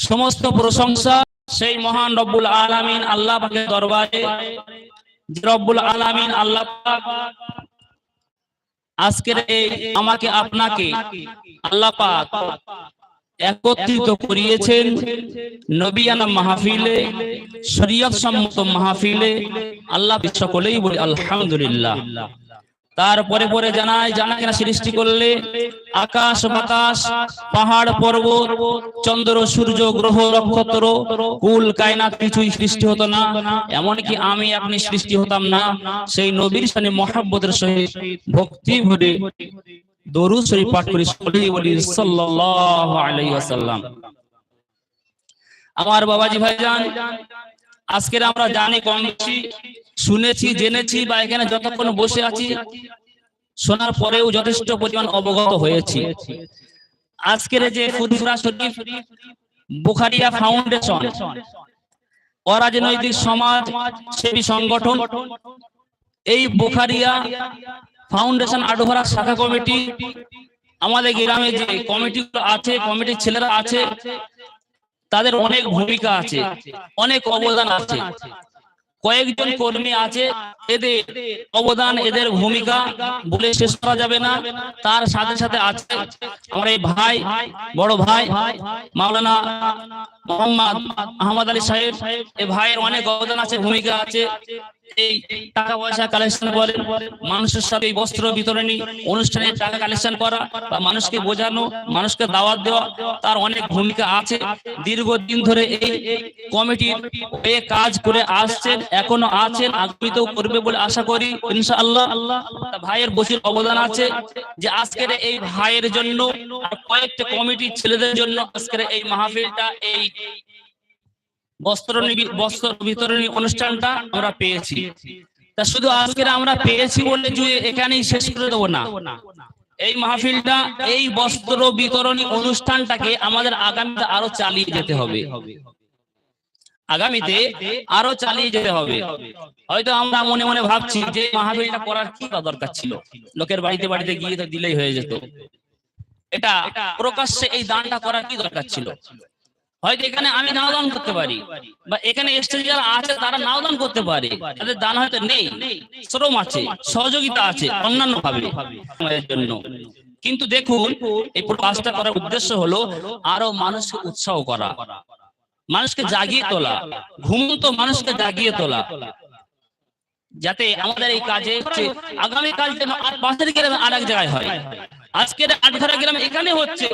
সমস্ত প্রশংসা সেই মহান রব্বুল আলামিন আল্লাহ পাকের দরবারে। রব্বুল আলামিন আল্লাহ পাক আজকের এই আমাকে আপনাকে আল্লাহ পাক একত্রিত করিয়েছেন নবিয়ানা মাহফিলে, শরীয়ত সম্মত মাহফিলে। আল্লাহ সকলেই বলি, আলহামদুলিল্লাহ। তারপরে পরে জানায়, জানা কেনা সৃষ্টি করলে আকাশ, বাতাস, পাহাড়, পর্বত, চন্দ্র, সূর্য, গ্রহ, নক্ষত্র, কুল, কায়নাত কিছুই সৃষ্টি হতো না। এমনকি আমি আপনি সৃষ্টি হতাম না। সেই নবীর সানে মহাব্বতের সহিত ভক্তি ভরে দরুদ শরীফ পাঠ করি বলি সাল্লাল্লাহু আলাইহি ওয়াসাল্লাম। আমার বাবাজি ভাইজান, আজকের আমরা জানি কম বেশি শুনেছি জেনেছি বা এখানে যতক্ষণ বসে আছি শোনার পরেও যথেষ্ট পরিমাণ অবগত হয়েছি। আজকের যে ফুরফুরা শরীফ বুখারিয়া ফাউন্ডেশন অরাজনৈতিক সমাজ সেবী সংগঠন এই বুখারিয়া ফাউন্ডেশন আডোভারা শাখা কমিটি আমাদের গ্রামে যে কমিটিগুলো আছে কমিটির ছেলেরা আছে তাদের অনেক ভূমিকা আছে অনেক অবদান আছে। কয়েকজন কর্মী আছে, এদের অবদান, এদের ভূমিকা বলে শেষ করা যাবে না। তার সাথে সাথে আছে আমার এই ভাই, বড় ভাই, মাওলানা মোহাম্মদ আহমদ আলী সাহেব। এই ভাইয়ের অনেক অবদান আছে, ভূমিকা আছে। এই টাকা পয়সা কালেকশন করে, মানুষের সাথে এই বস্ত্র বিতরণী অনুষ্ঠানে টাকা কালেকশন করা বা মানুষকে বোঝানো, মানুষকে দাওয়াত দেওয়া, তার অনেক ভূমিকা আছে। দীর্ঘদিন ধরে এই কমিটির এ কাজ করে আসছেন, এখনও আছেন, আগামীতেও করবে বলে আশা করি, ইনশাআল্লাহ। ভাইয়ের বসির অবদান আছে যে আজকের এই ভাইয়ের জন্য আর কয়েকটা কমিটির ছেলেদের জন্য আজকের এই মাহফিলটা, এই বস্ত্র বস্ত্র বিতরণী অনুষ্ঠানটা আমরা পেয়েছি। তা শুধু আজকের আমরা পেয়েছি বলে যে এখানেই শেষ করে দেবো না। এই মাহফিলটা এই বস্ত্র বিতরণী অনুষ্ঠানটাকে আমাদের আগামীতে আরও চালিয়ে যেতে হবে। আগামীতে আরও চালিয়ে যেতে হবে। হয়তো আমরা মনে মনে ভাবছি যে মাহফিলটা করার কি দরকার ছিল? লোকের বাড়িতে বাড়িতে গিয়ে তো দিলেই হয়ে যেত। এটা প্রকাশ্যে এই দানটা করার কি দরকার ছিল? হয়তো এখানে আমি নাও দান করতে পারি, বা এখানে স্টেজ যারা আছে তারা নাও দান করতে পারে, তাদের দান হয়তো নেই, শ্রম আছে, সহযোগিতা আছে, অন্যান্য ভাবে জন্য। কিন্তু দেখুন, এই কাজটা করার উদ্দেশ্য হলো আরও মানুষকে উৎসাহ করা, মানুষকে জাগিয়ে তোলা, ঘুমন্ত মানুষকে জাগিয়ে তোলা, যাতে আমাদের এই কাজে আগামী কাল যেন আর পাশের গ্রামে আর এক জায়গায় হয়। আজকের আটঘরা গ্রামে এখানে হচ্ছে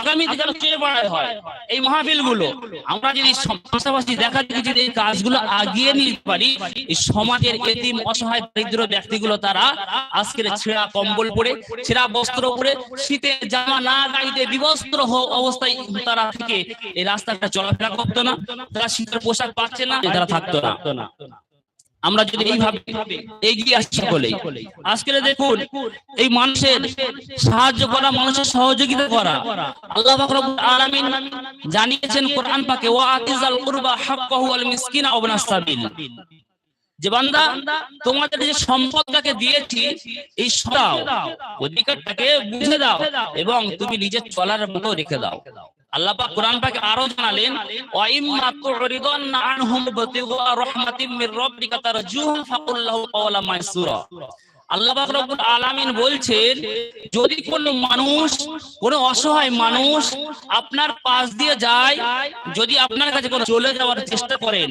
আগামীতে যেন চেয়ে বাড়ায় হয়। এই মাহফিলগুলো আমরা যদি পাশাপাশি দেখা দেখি, যদি এই কাজগুলো আগিয়ে নিতে পারি সমাজের এতিম, অসহায়, দরিদ্র ব্যক্তিগুলো তারা আজকের ছেঁড়া কম্বল পরে, ছেঁড়া বস্ত্র পরে, শীতে জামা না গাইতে বিবস্ত্র অবস্থায় তারা থেকে এই রাস্তাটা চলাফেরা করতো না। তারা শীতের পোশাক পাচ্ছে না, তারা থাকতো না। আমরা যদি এইভাবে এগিয়ে আসি সকলেই আজকে দেখুন এই মানুষের সাহায্য করা মানুষের সহযোগিতা করা। আল্লাহ পাক রব্বুল আলামিন জানিয়েছেন কোরআন পাকে ওয়া আতিজাল কুরবা হাক্কাহু আল মিসকিনা ওয়া ইবনাস সাবিল। যে বান্দা তোমাদের যে সম্পদটাকে দিয়েছি এই সদাও অধিকারটাকে বুঝে দাও এবং তুমি নিজের চলার মতো রেখে দাও। আল্লাহ পাক কোরআন পাকে আরও জানালেন ওয়া ইম্মা তুরিদান্না আল্লাহ পাক রব্বুল আলামিন বলছেন, যদি কোন মানুষ, কোন অসহায় মানুষ আপনার পাশ দিয়ে যায়, যদি আপনার কাছে কোনো চলে যাওয়ার চেষ্টা করেন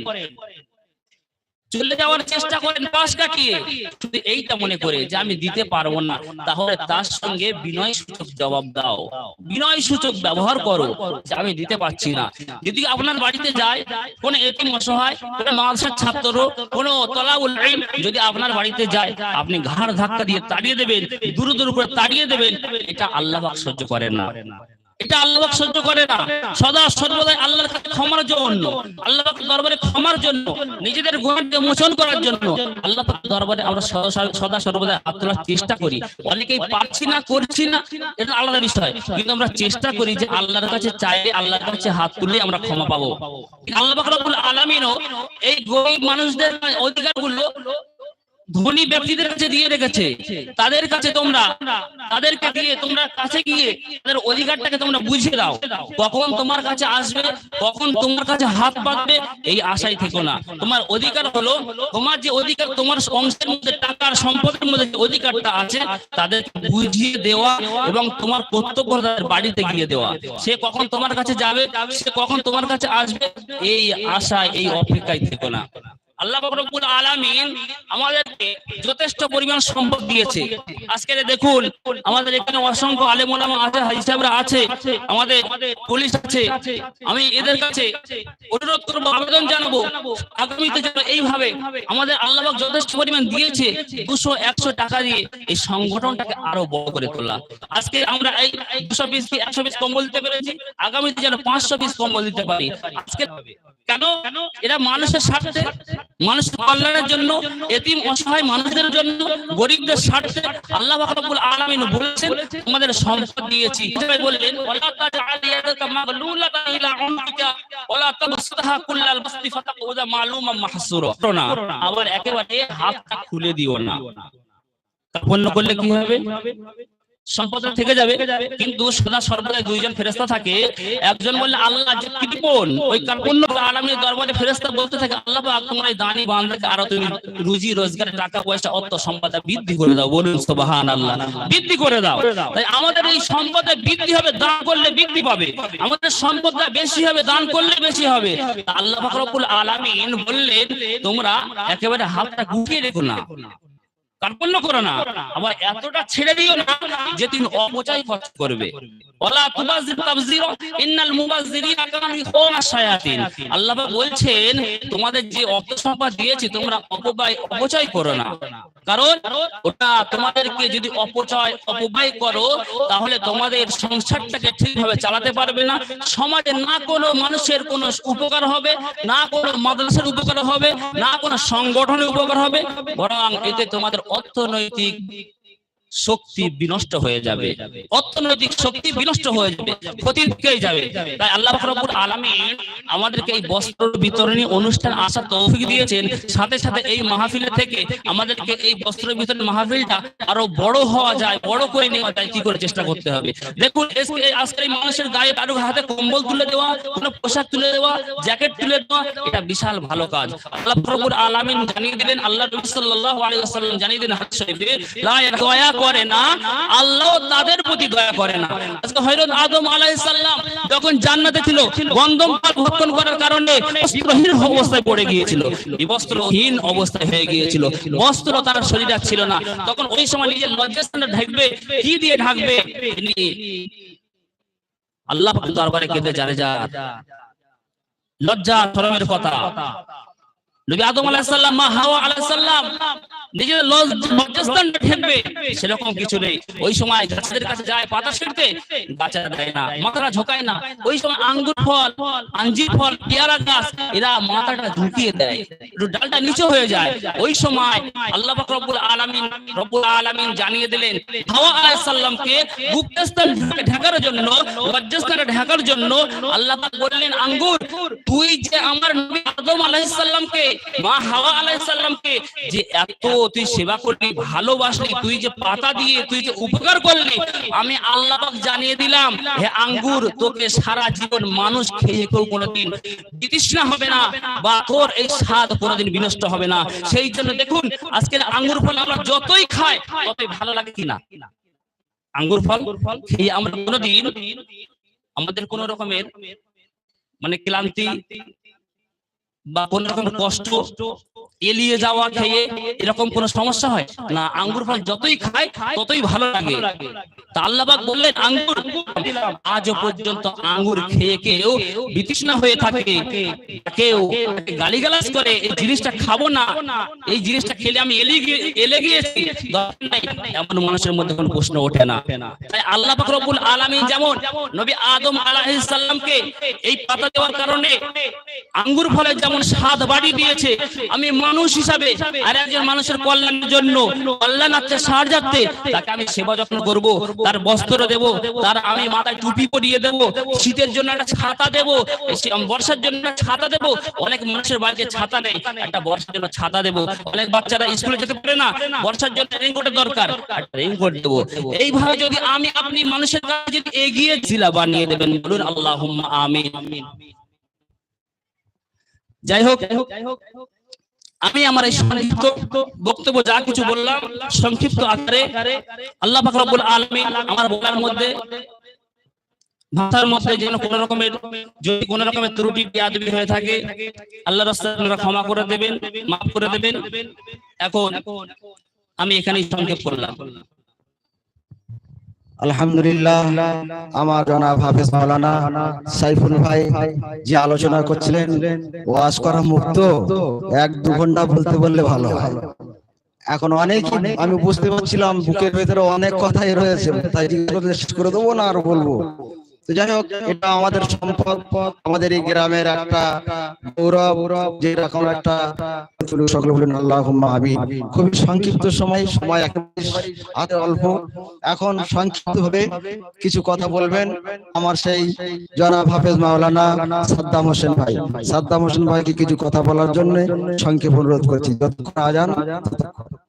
চলে যাওয়ার চেষ্টা করেন পাশ কাটিয়ে। শুধু এইটা মনে করে যে আমি দিতে পারব না। তাহলে তার সঙ্গে বিনয় সূচক জবাব দাও। বিনয় সূচক ব্যবহার করো যে আমি দিতে পারছি না। যদি আপনার বাড়িতে যায়, কোন এতিম অসহায়, কোন মাদ্রাসার ছাত্র, কোন তলাউল ইলম, যদি আপনার বাড়িতে যায়, আপনি ঘাড় ধাক্কা দিয়ে তাড়িয়ে দেবেন দূর দূর করে তাড়িয়ে দেবেন, এটা আল্লাহ পাক সহ্য করেন না। এটা আল্লাহ সহ্য করে না। সদা সর্বদাই আল্লাহর কাছে ক্ষমার জন্য, আল্লাহ দরবারে ক্ষমার জন্য, নিজেদের গুণকে মোচন করার জন্য আল্লাহ দরবারে আমরা সদা- সর্বদা তোলার চেষ্টা করি। অনেকেই পারছি না, করছি না, এটা আলাদা বিষয়। কিন্তু আমরা চেষ্টা করি যে আল্লাহর কাছে চাইলে আল্লাহর কাছে হাত তুলে আমরা ক্ষমা পাবো। আল্লাহ আলামিনও এই গরিব মানুষদের অধিকারগুলো ধনী ব্যক্তিদের কাছে দিয়ে রেখেছে। তাদের কাছে তোমরা, তাদেরকে দিয়ে তোমরা কাছে গিয়ে তাদের অধিকারটাকে তোমরা বুঝিয়ে দাও। কখন তোমার কাছে আসবে, কখন তোমার কাছে হাত পাতবে, এই আশাই থেকো না। তোমার অধিকার হলো, তোমার যে অধিকার, তোমার অংশের মধ্যে, টাকার সম্পদের মধ্যে যে অধিকারটা আছে তাদের বুঝিয়ে দেওয়া এবং তোমার কর্তব্য তাদের বাড়িতে গিয়ে দেওয়া। সে কখন তোমার কাছে যাবে, সে কখন তোমার কাছে আসবে, এই আশা এই অপেক্ষায় থেকো না। আল্লাহ আলামিন আমাদেরকে যথেষ্ট পরিমাণ সম্পদ দিয়েছে। আজকে দেখুন, আমাদের এখানে অসংখ্য আলেম আছে হিসাবরা আছে, আমাদের পুলিশ আছে। আমি এদের কাছে অনুরোধ করব, আবেদন জানাব। আগামীতে যেন এইভাবে আমাদের আল্লাহ যথেষ্ট পরিমাণ দিয়েছে, দুশো একশো টাকা দিয়ে এই সংগঠনটাকে আরও বড় করে তোলা। আজকে আমরা এই দুশো পিস কি একশো পিস কম্বল দিতে পেরেছি? আগামীতে যেন পাঁচশো পিস কম্বল দিতে পারি। আজকে কেন? এরা মানুষের স্বার্থে মানুষের কল্যাণের জন্য, এতিম অসহায় মানুষদের জন্য, গরিবদের স্বার্থে আল্লাহ রব্বুল আলামিন বলেছেন, তোমাদের সম্পদ দিয়েছি। বললেন, ওয়ালা তাজআল ইয়াদাকা মাগলুলাতান ইলা ওয়ালা কুল্লাল বাসতি মাহসুরা। না, আবার একেবারে হাতটা খুলে দিও না। কাপন্ন করলে কি হবে? সম্পদ থেকে যাবে, কিন্তু সদা সর্বদা দুইজন ফেরেস্তা থাকে। একজন বললে, আল্লাহ, যে কৃপণ ওই কার্পণ্য আলামীর দরবারে ফেরেস্তা বলতে থাকে, আল্লাহ পাক তোমার এই দানি বান্দাকে আরও তুমি রুজি, রোজগার, টাকা পয়সা, অর্থ সম্পদে বৃদ্ধি করে দাও। বলুন, সুবহানাল্লাহ, বৃদ্ধি করে দাও। তাই আমাদের এই সম্পদে বৃদ্ধি হবে, দান করলে বৃদ্ধি পাবে। আমাদের সম্পদটা বেশি হবে, দান করলে বেশি হবে। আল্লাহ পাক রব্বুল আলামিন বললেন, তোমরা একেবারে হাতটা গুটিয়ে রেখো না। কার্পণ্য করো না। আবার এতটা ছেড়ে দিও না যে তুমি অপচয় খরচ করবে ওলা তুবাজির তাবজির ইন্নাল ইখওয়ানা শায়াতিন। আল্লাহ বলছেন, তোমাদের যে অর্থ সম্পদ দিয়েছি, তোমরা অপব্যয়, অপচয় করো না। কারণ ওটা তোমাদেরকে যদি অপচয়, অপব্যয় করো, তাহলে তোমাদের সংসারটাকে ঠিকভাবে চালাতে পারবে না। সমাজে না কোনো মানুষের কোনো উপকার হবে, না কোনো মাদ্রাসার উপকার হবে, না কোনো সংগঠনের উপকার হবে, বরং এতে তোমাদের অর্থনৈতিক শক্তি বিনষ্ট হয়ে যাবে। অর্থনৈতিক শক্তি বিনষ্ট হয়ে যাবে। ক্ষতির দিকেই যাবে। তাই আল্লাহ রব্বুল আলামিন আমাদেরকে এই বস্ত্র বিতরণী অনুষ্ঠান আসার তৌফিক দিয়েছেন। সাথে সাথে এই মাহফিলের থেকে আমাদেরকে এই বস্ত্র বিতরণ মাহফিলটা আরও বড় হওয়া যায় বড় করে নেওয়া যায়। কি করে চেষ্টা করতে হবে? দেখুন এস- এই আজকের এই মানুষের গায়ে কারও হাতে কম্বল তুলে দেওয়া কোনো পোশাক তুলে দেওয়া জ্যাকেট তুলে দেওয়া এটা বিশাল ভালো কাজ। আল্লাহ রব্বুল আলামিন জানিয়ে দিলেন আল্লাহ নবী আলাইহি ওয়াসাল্লাম জানিয়ে দিলেন হাদিস শরীফে লা করে না, আল্লাহ তাদের প্রতি দয়া করে না। আজকে হযরত আদম আলাইহিস সালাম যখন জান্নাতে ছিল, গন্ধম পাল ভক্ষণ করার কারণে বস্ত্রহীন অবস্থায় পড়ে গিয়েছিল বস্ত্রহীন অবস্থায় হয়ে গিয়েছিল, বস্ত্র তার শরীরে ছিল না। তখন ওই সময় নিজের লজ্জাস্থানে ঢাকবে, কি দিয়ে ঢাকবে? আল্লাহ দরবারে কেঁদে জানে যা লজ্জা, শরমের কথা। নবী আদম আলাইহিস সালাম, মা হাওয়া আলাইহিস সালাম, নিজের ঠেকবে, সেরকম কিছু নেই। ওই সময় কাছে যায় পাতা ছিঁড়তে দেয় না, মাথাটা না। ওই সময় আঙ্গুর ফল, আঞ্জির ফল, পেয়ারা গাছ, এরা মাথাটা ঝুঁকিয়ে দেয় ডালটা নিচে হয়ে যায়। ওই সময় আল্লাহ রব্বুল আলামিন রব্বুল আলামিন জানিয়ে দিলেন, হাওয়া আলাইহিস সালামকে গুপ্তস্থান ঢাকার জন্য, লজ্জাস্থানে ঢাকার জন্য আল্লাহ বললেন, আঙ্গুর, তুই যে আমার নবী আদম আলাইহিস সালামকে মা হাওয়া আলাইহিস সালামকে যে এত তুই সেবা করলি, ভালোবাসলি, তুই যে পাতা দিয়ে তুই যে উপকার করলি, আমি আল্লাহ জানিয়ে দিলাম, হে আঙ্গুর, তোকে সারা জীবন মানুষ খেয়ে কেউ কোনোদিন। বিতৃষ্ণা হবে না বা তোর এই স্বাদ কোনোদিন বিনষ্ট হবে না। সেই জন্য দেখুন আজকে আঙ্গুর ফল আমরা যতই খাই, ততই ভালো লাগে কিনা আঙ্গুর ফল খেয়ে আমরা কোনোদিন আমাদের কোন রকমের মানে ক্লান্তি বা কোন রকম কষ্ট এলিয়ে যাওয়া খেয়ে এরকম কোন সমস্যা হয়? না আঙ্গুর ফল যতই খায় ততই ভালো লাগে। তা আল্লাহ পাক বললেন আঙ্গুর আজও পর্যন্ত আঙ্গুর খেয়ে কেউ বিতৃষ্ণা হয়ে থাকে। কেউ গালিগালাজ করে এই জিনিসটা খাব না। এই জিনিসটা খেলে আমি এলে এলে গিয়েছি। এমন মানুষের মধ্যে কোনো প্রশ্ন ওঠে না। তাই আল্লাহ পাক রব্বুল আলামিন যেমন নবী আদম আলাইহিস সালামকে এই পাতা দেওয়ার কারণে আঙ্গুর ফলে যেমন স্বাদ বাড়ি দিয়েছে আমি মানুষ হিসাবে আর একজন মানুষের কল্যাণের জন্য, কল্যাণার্থে সাহায্যার্থে তাকে আমি সেবা যত্ন করব, তার বস্ত্র দেব, তার আমি মাথায় টুপি পরিয়ে দেব, শীতের জন্য একটা ছাতা দেব বর্ষার জন্য ছাতা দেব, অনেক মানুষের বাড়িতে ছাতা নেই, একটা বর্ষার জন্য ছাতা দেব, অনেক বাচ্চারা স্কুলে যেতে পারে না, বর্ষার জন্য রেইনকোটের দরকার রেইনকোট দেবো, এইভাবে যদি আমি আপনি মানুষের কাছে যদি এগিয়ে জিলা বানিয়ে দেবেন, বলুন আল্লাহ আমিন। যাই হোক আমি আমার এই সংক্ষিপ্ত বক্তব্য যা কিছু বললাম, সংক্ষিপ্ত আকারে আল্লাহ পাক রব্বুল আমার বলার মধ্যে, ভাষার মধ্যে যেন কোন রকমের, যদি কোন রকমের ত্রুটি, বেয়াদবি হয়ে থাকে, আল্লাহ রাস্তায় ক্ষমা করে দেবেন, মাফ করে দেবেন। এখন আমি এখানেই সংক্ষেপ করলাম। আলহামদুলিল্লাহ, আমার জনাব হাফেজ মাওলানা সাইফুল ভাই যে আলোচনা করছিলেন ওয়াজ করা মুক্ত, এক দু ঘণ্টা বলতে বললে ভালো হয়। এখন অনেক আমি বুঝতে পারছিলাম বুকের ভেতরে অনেক কথাই রয়েছে, তাই করে দেবো না আর বলব। তো যাই হোক এটা আমাদের সম্পদ। আমাদের এই গ্রামের একটা গৌরব যেরকম একটা সকলে বলেন আল্লাহ খুবই সংক্ষিপ্ত সময় সময় হাতে অল্প। এখন সংক্ষিপ্ত ভাবে কিছু কথা বলবেন আমার সেই জনাব হাফেজ মাওলানা সাদ্দাম হোসেন ভাই। সাদ্দাম হোসেন ভাইকে কিছু কথা বলার জন্য সংক্ষেপ অনুরোধ করছি। যতক্ষণ আজান ততক্ষণ।